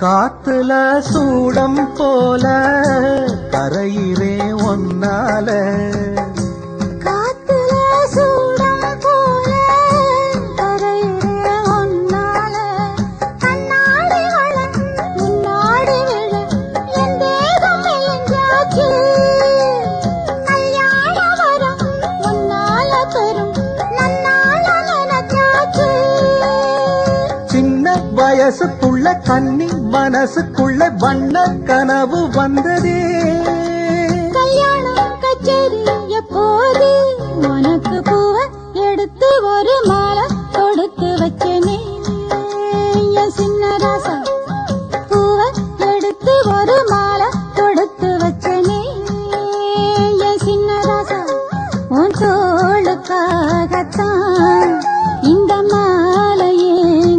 காத்துல சூடம் போல கரையிறே ஒன்னால வயசுக்குள்ள கண்ணி மனசுக்குள்ள வண்ண கனவு வந்ததே.